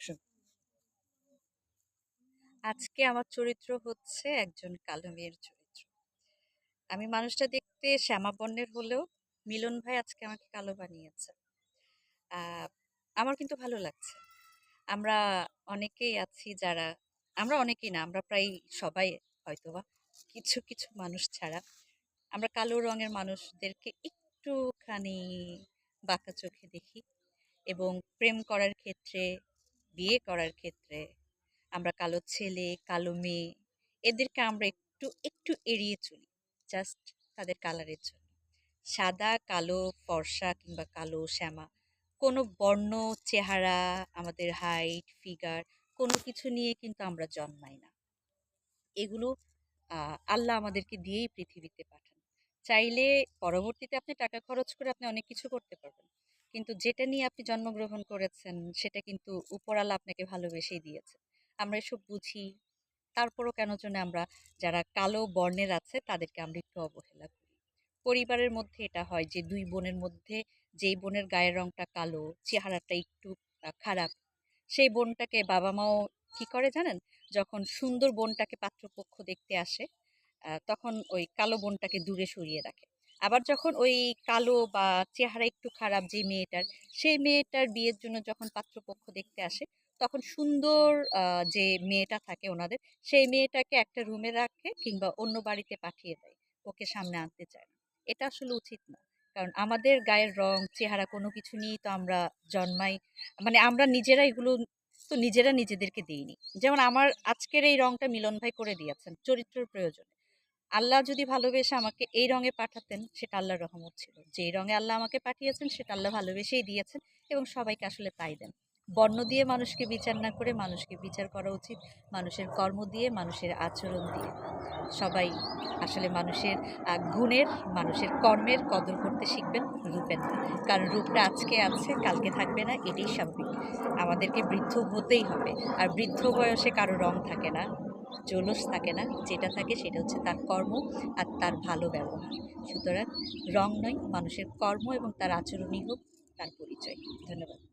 Action আজকে আমার চরিত্র হচ্ছে একজন কালো মেয়ের চরিত্র। আমি মানুষটা দেখতে শ্যামা বর্ণের হলেও মিলন ভাই আজকে আমাকে কালো বানিয়েছে। আমার কিন্তু ভালো লাগছে। আমরা অনেকেই আছি যারা, আমরা অনেকেই না, আমরা প্রায় সবাই হয়তোবা কিছু কিছু মানুষ ছাড়া, আমরা কালো রঙের মানুষদেরকে একটুখানি বাঁকা চোখে দেখি এবং প্রেম করার ক্ষেত্রে বিয়ে করার ক্ষেত্রে আমরা কালো ছেলে, কালো মেয়ে এদেরকে আমরা একটু একটু এড়িয়ে চলি জাস্ট তাদের কালারের জন্য। সাদা, কালো, ফর্সা কিংবা কালো, শ্যামা কোনো বর্ণ, চেহারা, আমাদের হাইট ফিগার কোনো কিছু নিয়ে কিন্তু আমরা জন্মাই না। এগুলো আল্লাহ আমাদেরকে দিয়েই পৃথিবীতে পাঠান। চাইলে পরবর্তীতে আপনি টাকা খরচ করে আপনি অনেক কিছু করতে পারবেন। কিন্তু যেটা নিয়ে আপনি জন্মগ্রহণ করেছেন, সেটা কিন্তু উপরালা আপনাকে ভালোবেসেই দিয়েছে। আমরা এসব বুঝি, তারপরও কেন যেন আমরা যারা কালো বর্ণের আছে, তাদেরকে আমরা একটু অবহেলা করি। পরিবারের মধ্যে এটা হয় যে, দুই বোনের মধ্যে যেই বোনের গায়ের রংটা কালো, চেহারাটা একটু খারাপ, সেই বোনটাকে বাবা মাও কি করে জানেন? যখন সুন্দর বোনটাকে পাত্রপক্ষ দেখতে আসে তখন ওই কালো বোনটাকে দূরে সরিয়ে রাখে। আবার যখন ওই কালো বা চেহারা একটু খারাপ যে মেয়েটার, সেই মেয়েটার বিয়ের জন্য যখন পাত্রপক্ষ দেখতে আসে, তখন সুন্দর যে মেয়েটা থাকে ওনাদের, সেই মেয়েটাকে একটা রুমে রাখে কিংবা অন্য বাড়িতে পাঠিয়ে দেয়, ওকে সামনে আনতে চায় না। এটা আসলে উচিত না। কারণ আমাদের গায়ের রং, চেহারা কোনো কিছু নিয়েই তো আমরা জন্মাই মানে আমরা নিজেরা এগুলো তো নিজেরা নিজেদেরকে দিইনি। যেমন আমার আজকের এই রংটা মিলন ভাই করে দিয়েছেন, চরিত্রের প্রয়োজনে। আল্লাহ যদি ভালোবেসে আমাকে এই রঙে পাঠাতেন, সেটা আল্লাহর রহমত ছিল। যেই রঙে আল্লাহ আমাকে পাঠিয়েছেন, সেটা আল্লাহ ভালোবেসেই দিয়েছেন এবং সবাইকে আসলে তাই দেন। বর্ণ দিয়ে মানুষকে বিচার না করে মানুষকে বিচার করা উচিত, মানুষের কর্ম দিয়ে, মানুষের আচরণ দিয়ে। সবাই আসলে মানুষের গুণের, মানুষের কর্মের কদর করতে শিখবেন, রূপের কারণ রূপটা আজকে আছে, কালকে থাকবে না, এটাই স্বাভাবিক। আমাদেরকে বৃদ্ধ হতেই হবে। আর বৃদ্ধ বয়সে কারও রং থাকে না। জলস থাকে না, যেটা থাকে সেটা হচ্ছে তার কর্ম আর তার ভালো ব্যবহার। সুতরাং রং নয়, মানুষের কর্ম এবং তার আচরণই হোক তার পরিচয়। ধন্যবাদ।